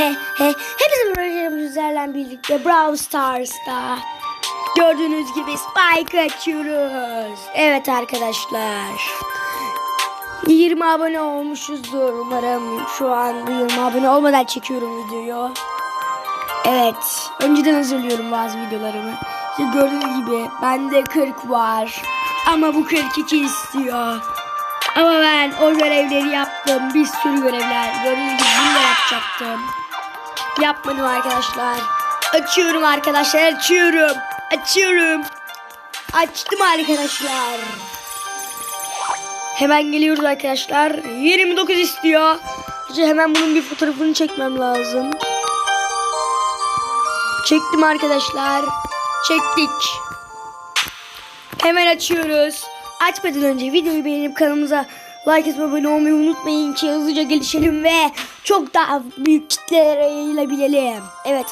He he. Hepsi projemizlerle birlikte Brawl Stars'ta. Gördüğünüz gibi Spike açıyoruz. Evet arkadaşlar. 20 abone olmuşuzdur umarım. Şu an 20 abone olmadan çekiyorum videoyu. Evet. Önceden hazırlıyorum bazı videolarımı. İşte gördüğünüz gibi bende 40 var. Ama bu 42 istiyor. Ama ben o görevleri yaptım. Bir sürü görevler. Gördüğünüz gibi bunu yapacaktım. Yapmadım arkadaşlar. Açıyorum arkadaşlar. Açıyorum. Açıyorum. Açtım arkadaşlar. Hemen geliyoruz arkadaşlar. 29 istiyor. İşte hemen bunun bir fotoğrafını çekmem lazım. Çektim arkadaşlar. Çektik. Hemen açıyoruz. Açmadan önce videoyu beğenip kanalımıza like etmeyi abone olmayı unutmayın ki hızlıca gelişelim ve çok daha büyük kitlelere yayılabilelim. Evet.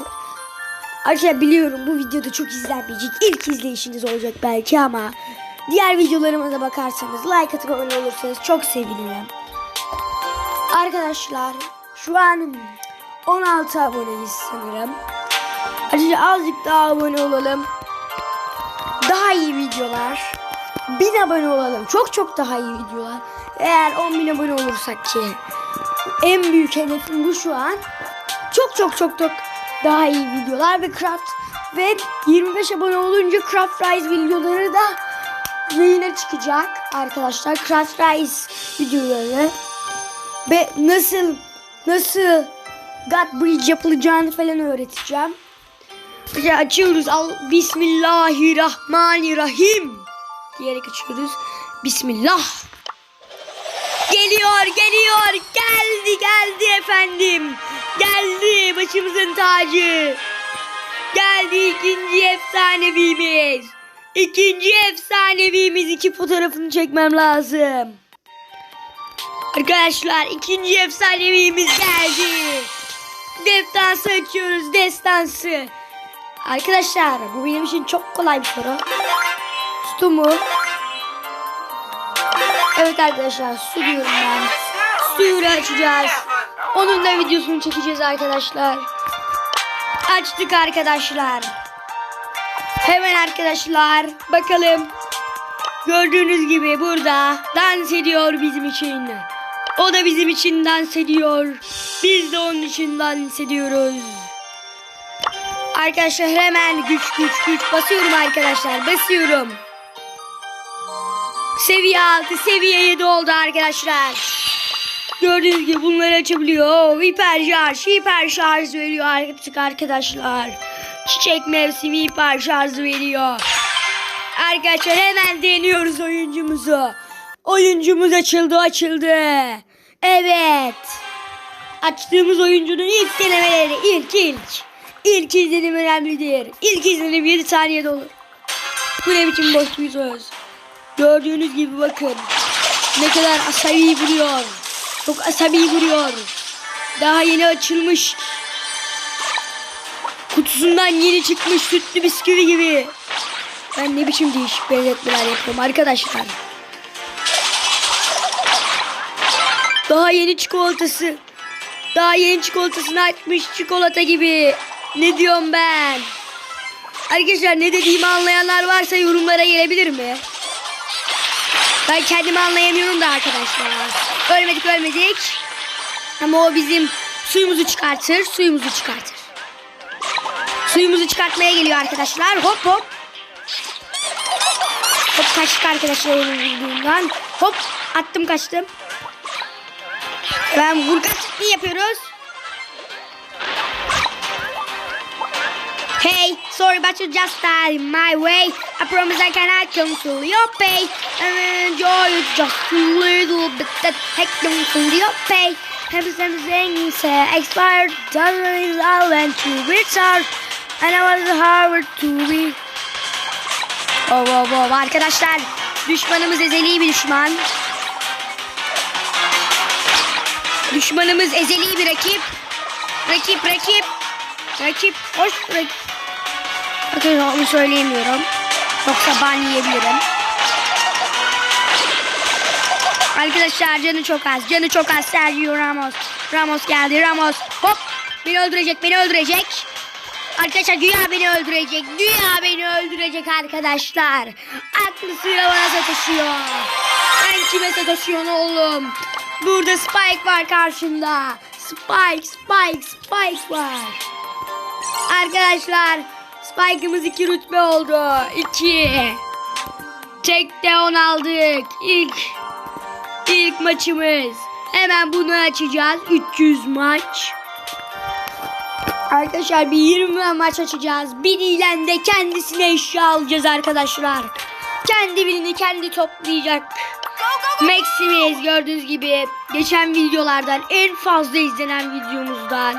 Arkadaşlar biliyorum bu videoda çok izlenmeyecek. İlk izleyişiniz olacak belki ama diğer videolarıma da bakarsanız like atıp abone olursanız çok sevinirim. Arkadaşlar şu an 16 aboneyiz sanırım. Ayrıca azıcık daha abone olalım. Daha iyi videolar. 1000 abone olalım. Çok çok daha iyi videolar. Eğer 10.000 abone olursak ki en büyük hedefim bu şu an. Çok çok çok çok daha iyi videolar ve craft ve 25 abone olunca Craft Rise videoları da yayına çıkacak arkadaşlar. Craft Rise videoları ve nasıl nasıl God Bridge yapılacağını falan öğreteceğim. İşte açıyoruz. Al Bismillahirrahmanirrahim diyerek açıyoruz. Bismillah. Geliyor, geliyor. Geldi, geldi efendim. Geldi başımızın tacı. Geldi ikinci efsanevimiz. İkinci efsanevimiz iki fotoğrafını çekmem lazım. Arkadaşlar ikinci efsanevimiz geldi. Destansı açıyoruz destansı. Arkadaşlar bu benim için çok kolay bir soru. Su mu? Evet arkadaşlar su diyorum ben. Suyu açacağız. Onun da videosunu çekeceğiz arkadaşlar. Açtık arkadaşlar. Hemen arkadaşlar bakalım. Gördüğünüz gibi burada dans ediyor bizim için. O da bizim için dans ediyor. Biz de onun için dans ediyoruz. Arkadaşlar hemen güç güç güç basıyorum arkadaşlar basıyorum. Seviye 6 seviye 7 oldu arkadaşlar. Gördüğünüz gibi bunları açabiliyor. Hiper şarj hiper şarj veriyor artık arkadaşlar. Çiçek mevsimi hiper şarj veriyor. Arkadaşlar hemen deniyoruz oyuncumuzu. Oyuncumuz açıldı açıldı. Evet. Açtığımız oyuncunun ilk denemeleri ilk ilk. İlk izlenim önemlidir. İlk izlenim 7 saniyede olur. Bu ne biçim boş bir söz. Gördüğünüz gibi bakın. Ne kadar asabi vuruyor. Çok asabi vuruyor. Daha yeni açılmış. Kutusundan yeni çıkmış sütlü bisküvi gibi. Ben ne biçim değişik benzetmeler yapıyorum arkadaşlar. Daha yeni çikolatası. Daha yeni çikolatasını açmış çikolata gibi. Ne diyorum ben? Arkadaşlar ne dediğimi anlayanlar varsa yorumlara gelebilir mi? Ben kendimi anlayamıyorum da arkadaşlar. Ölmedik ölmedik. Ama o bizim suyumuzu çıkartır. Suyumuzu çıkartır. Suyumuzu çıkartmaya geliyor arkadaşlar. Hop hop. Hop kaçtık arkadaşlar onun vurduğundan. Hop attım kaçtım. Ben vurgan tekniği yapıyoruz. Hey, sorry but you just died my way. I promise I cannot control your pay. And enjoy it just a little bit. That heck don't control your pay. Every something uh, expired. Doesn't I went to retard. And I was hard to be. Oh, oh, oh. Arkadaşlar düşmanımız ezeli bir düşman. Düşmanımız ezeli bir rakip. Rakip rakip. Rakip hoş rakip. Bakın onu söyleyemiyorum. Yoksa ban yiyebilirim. Arkadaşlar canı çok az. Canı çok az Sergio Ramos. Ramos geldi. Ramos. Hop. Beni öldürecek, beni öldürecek. Arkadaşlar güya beni öldürecek. Güya beni öldürecek arkadaşlar. Aklı sıra bana sataşıyor. Sen kime sataşıyorsun oğlum? Burada Spike var karşımda. Spike, Spike, Spike var. Arkadaşlar Spike'ımız iki rütbe oldu. İki. Tek de on aldık. İlk ilk maçımız. Hemen bunu açacağız. 300 maç. Arkadaşlar bir 20 maç açacağız. Biriyle de kendisine eşya alacağız arkadaşlar. Kendi birini kendi toplayacak. Maximiz gördüğünüz gibi geçen videolardan en fazla izlenen videomuzdan.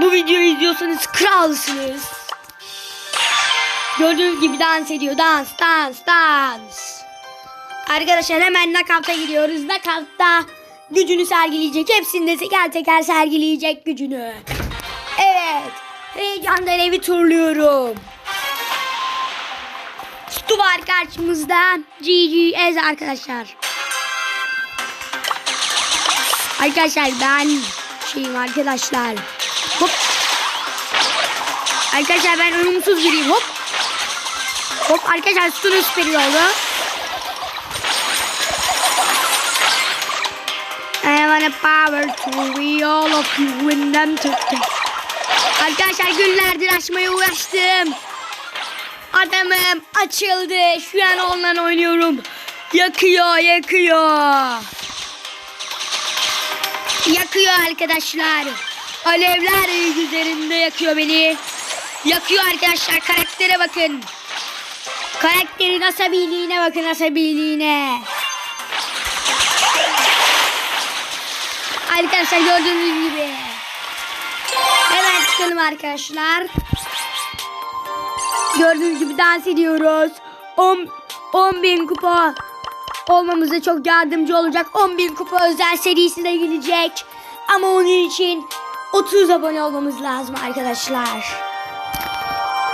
Bu videoyu izliyorsanız kralsınız. Gördüğünüz gibi dans ediyor. Dans, dans, dans. Arkadaşlar hemen nakavta gidiyoruz. Nakavta gücünü sergileyecek. Hepsinde teker teker sergileyecek gücünü. Evet. Heyecandan evi turluyorum. Stu var karşımızda. GGS arkadaşlar. Arkadaşlar ben şeyim arkadaşlar. Hop. Arkadaşlar ben ölümsüz biriyim. Hop. Hop arkadaşlar Stu'nun süperi oldu. I a power to be all of you win them today. Arkadaşlar günlerdir açmaya uğraştım. Adamım açıldı. Şu an onunla oynuyorum. Yakıyor, yakıyor. Yakıyor arkadaşlar. Alevler üzerinde yakıyor beni. Yakıyor arkadaşlar. Karaktere bakın. Karakterin asabiliğine bakın asabiliğine. Arkadaşlar gördüğünüz gibi. Hemen çıkalım arkadaşlar. Gördüğünüz gibi dans ediyoruz. 10 10 bin kupa olmamıza çok yardımcı olacak. 10 bin kupa özel serisi de gelecek. Ama onun için 30 abone olmamız lazım arkadaşlar.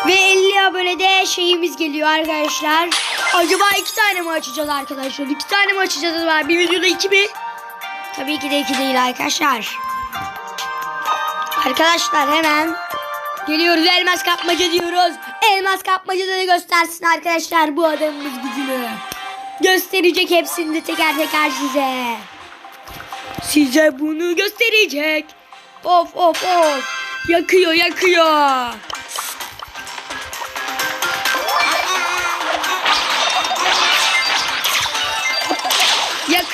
Ve 50 abonede şeyimiz geliyor arkadaşlar. Acaba iki tane mi açacağız arkadaşlar? İki tane mi açacağız acaba? Bir videoda iki mi? Tabii ki de iki değil arkadaşlar. Arkadaşlar hemen geliyoruz elmas kapmaca diyoruz. Elmas kapmacada da göstersin arkadaşlar bu adamımız gücünü. Gösterecek hepsini de teker teker size. Size bunu gösterecek. Of of of. Yakıyor yakıyor.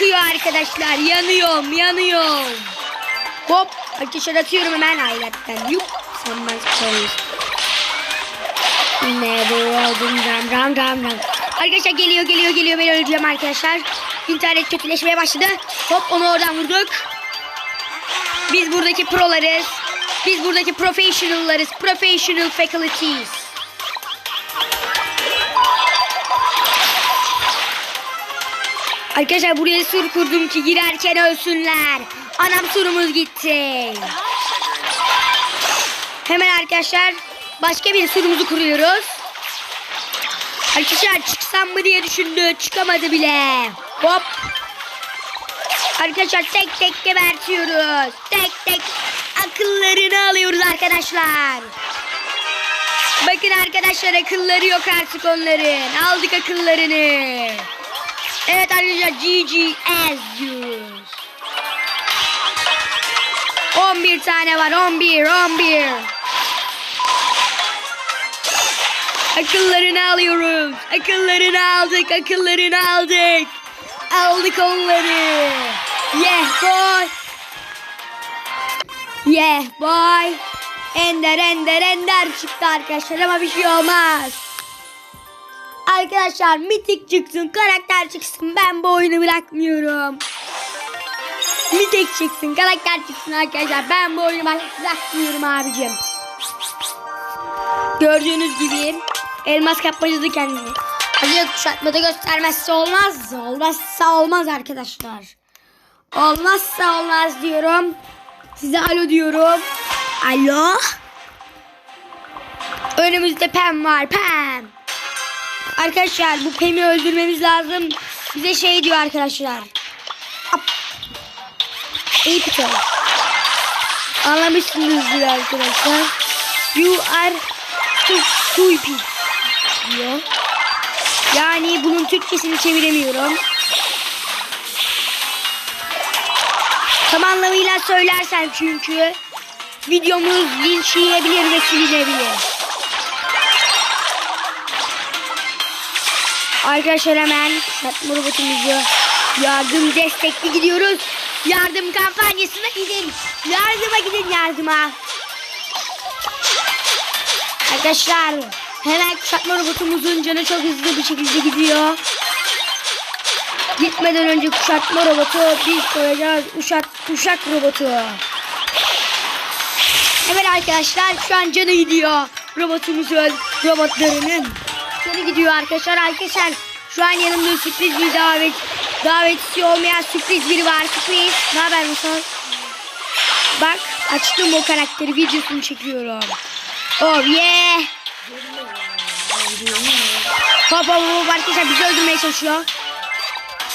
Yakıyor arkadaşlar. Yanıyorum yanıyorum. Hop. Arkadaşlar atıyorum hemen hayretten. Yup. Sanmaz koyuz. Never oldum ram ram ram ram. Arkadaşlar geliyor geliyor geliyor. Ben öleceğim arkadaşlar. İnternet kötüleşmeye başladı. Hop onu oradan vurduk. Biz buradaki prolarız. Biz buradaki professional'larız. Professional faculties. Arkadaşlar buraya sur kurdum ki girerken ölsünler. Anam surumuz gitti. Hemen arkadaşlar başka bir surumuzu kuruyoruz. Arkadaşlar çıksam mı diye düşündü. Çıkamadı bile. Hop. Arkadaşlar tek tek gebertiyoruz. Tek tek akıllarını alıyoruz arkadaşlar. Bakın arkadaşlar akılları yok artık onların. Aldık akıllarını. Evet arkadaşlar GG diyoruz. 11 tane var 11 11. Akıllarını alıyoruz. Akıllarını aldık akıllarını aldık. Aldık onları. Yeah boy. Yeah boy. Ender ender ender çıktı arkadaşlar ama bir şey olmaz. Arkadaşlar mitik çıksın, karakter çıksın. Ben bu oyunu bırakmıyorum. Mitik çıksın, karakter çıksın arkadaşlar. Ben bu oyunu bırakmıyorum abicim. Gördüğünüz gibi elmas kapmacıdı kendini. Acı kuşatmada göstermezse olmaz. Olmazsa olmaz arkadaşlar. Olmazsa olmaz diyorum. Size alo diyorum. Alo. Önümüzde Pem var. Pem. Arkadaşlar bu Pem'i öldürmemiz lazım. Bize şey diyor arkadaşlar. İyi tutalım. Anlamışsınızdır arkadaşlar. You are stupid diyor. Yani bunun Türkçesini çeviremiyorum. Tam anlamıyla söylersem çünkü videomuz linç yiyebilir ve silinebilir. Arkadaşlar hemen satma robotumuzu yardım destekli gidiyoruz. Yardım kampanyasına gidin. Yardıma gidin yardıma. Arkadaşlar hemen kuşatma robotumuzun canı çok hızlı bir şekilde gidiyor. Gitmeden önce kuşatma robotu biz koyacağız uşak, kuşak robotu. Hemen arkadaşlar şu an canı gidiyor robotumuzun robotlarının. Canı gidiyor arkadaşlar. Arkadaşlar şu an yanımda sürpriz bir davet davetçi olmayan sürpriz biri var. Sürpriz. Ne haber Musa? Bak açtım o karakteri videosunu çekiyorum. Oh yeah. Hop hop hop arkadaşlar bizi öldürmeye çalışıyor.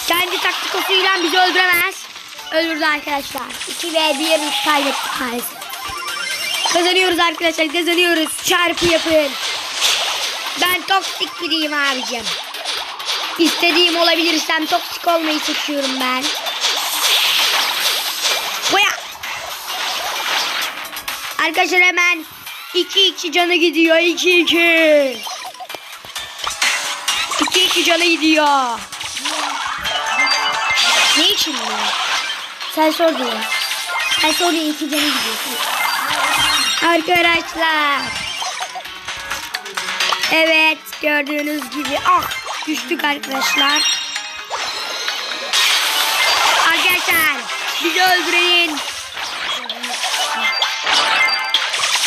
Kendi taktikosuyla bizi öldüremez. Öldürdü arkadaşlar. 2 ve 1 kaybettik maalesef. Kazanıyoruz arkadaşlar kazanıyoruz. Çarpı yapın. Ben toksik biriyim abicim. İstediğim olabilirsem toksik olmayı seçiyorum ben. Boya. Arkadaşlar hemen 2-2 canı gidiyor. 2-2. 2-2 canı gidiyor. Ne için bu? Sen sor diye. Sen sor diye 2 canı gidiyor. Arkadaşlar. Evet gördüğünüz gibi ah düştük arkadaşlar. Arkadaşlar bizi öldürenin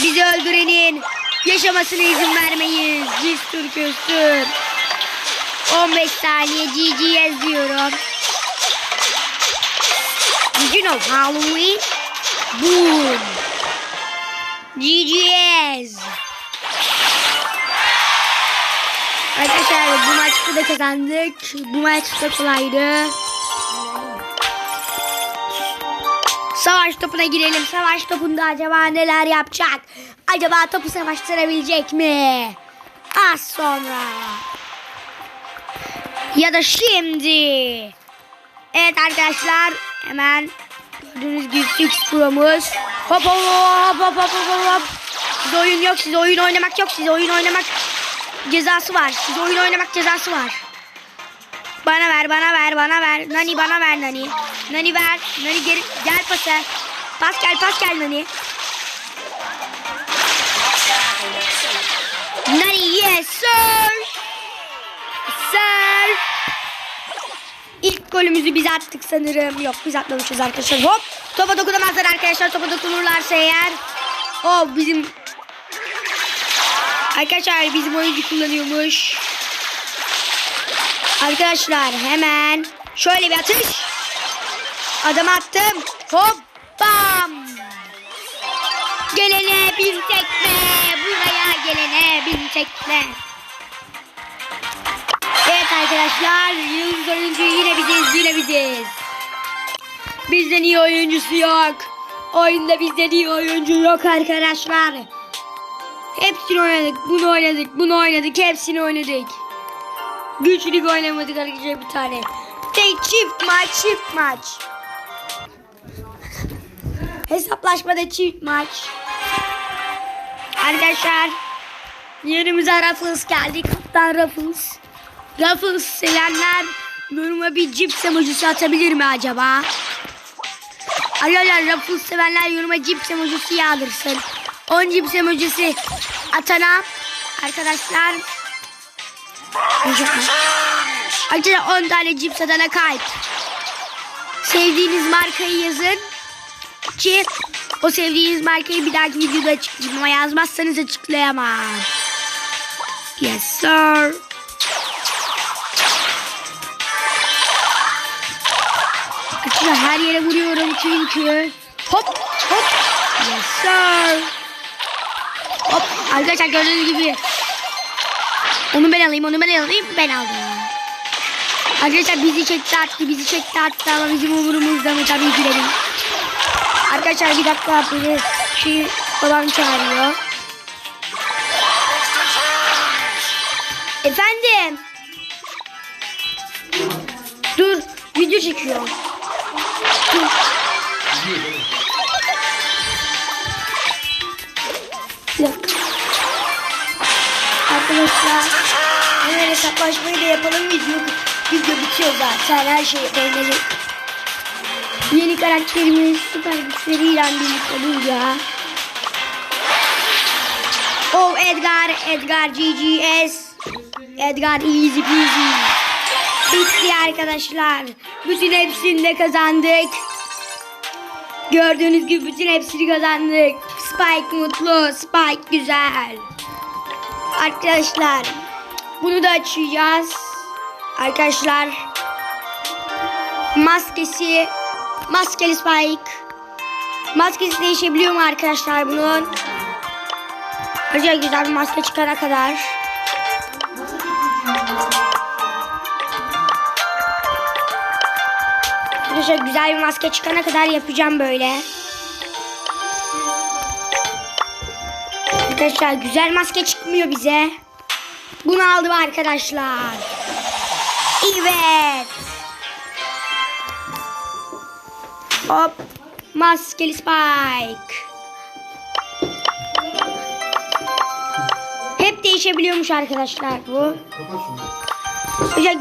bizi öldürenin yaşamasına izin vermeyiz. Biz Türk'üz Türk. 15 saniye GG yazıyorum. Did you know Halloween? Boom. GG's. Arkadaşlar bu maçta da kazandık. Bu maç da kolaydı. Savaş topuna girelim. Savaş topunda acaba neler yapacak? Acaba topu savaştırabilecek mi? Az sonra. Ya da şimdi. Evet arkadaşlar hemen gördüğünüz gibi Fix Pro'muz. Hop hop hop hop hop hop hop. Size oyun yok, size oyun oynamak yok, size oyun oynamak cezası var. Size oyun oynamak cezası var. Bana ver, bana ver, bana ver. Nani bana ver Nani. Nani ver. Nani geri gel pasa. Pas gel, pas gel Nani. Nani yes sir. Sir. İlk golümüzü biz attık sanırım. Yok biz atmamışız arkadaşlar. Hop. Topa dokunamazlar arkadaşlar. Topa dokunurlarsa eğer. O bizim Arkadaşlar bizim oyuncu kullanıyormuş. Arkadaşlar hemen şöyle bir atış. Adam attım. Hop bam. Gelene bin tekme. Buraya gelene bin tekme. Evet arkadaşlar yıldız oyuncu yine biziz yine biziz. Bizden iyi oyuncusu yok. Oyunda bizden iyi oyuncu yok arkadaşlar. Hepsini oynadık. Bunu oynadık. Bunu oynadık. Hepsini oynadık. Güçlük oynamadık arkadaşlar bir tane. Tek çift maç çift maç. Hesaplaşmada çift maç. Arkadaşlar yanımıza Ruffles geldi. Kaptan Ruffles. Ruffles sevenler yoruma bir cips emojisi atabilir mi acaba? Arkadaşlar Ruffles sevenler yoruma cips emojisi yağdırsın. 10 cips emojisi atana arkadaşlar Arkadaşlar 10 tane cips atana kalp. Sevdiğiniz markayı yazın ki o sevdiğiniz markayı bir dahaki videoda açıklayayım ama yazmazsanız açıklayamam. Yes sir. Arkadaşlar her yere vuruyorum çünkü. Hop hop. Yes sir. Arkadaşlar gördüğünüz gibi. Onu ben alayım onu ben alayım ben aldım. Arkadaşlar bizi çekti attı bizi çekti attı ama bizim umurumuzda mı tabii ki. Arkadaşlar bir dakika böyle Şey babam çağırıyor. Efendim. Dur video çekiyorum. Dur. Arkadaşlar hemen hesaplaşmayı da yapalım video video bitiyor zaten her şey belli. Yeni karakterimiz süper güçleriyle birlikte burada. Oh Edgar, Edgar GGS. Edgar easy peasy. Bitti arkadaşlar. Bütün hepsini de kazandık. Gördüğünüz gibi bütün hepsini kazandık. Spike mutlu, Spike güzel. Arkadaşlar bunu da açacağız. Arkadaşlar maskesi maskeli Spike. Maskesi değişebiliyor mu arkadaşlar bunun? Acayip güzel bir maske çıkana kadar. Arkadaşlar güzel bir maske çıkana kadar yapacağım böyle. Arkadaşlar güzel maske çıkmıyor bize. Bunu aldım arkadaşlar. Evet. Hop. Maskeli Spike. Hep değişebiliyormuş arkadaşlar bu. Güzel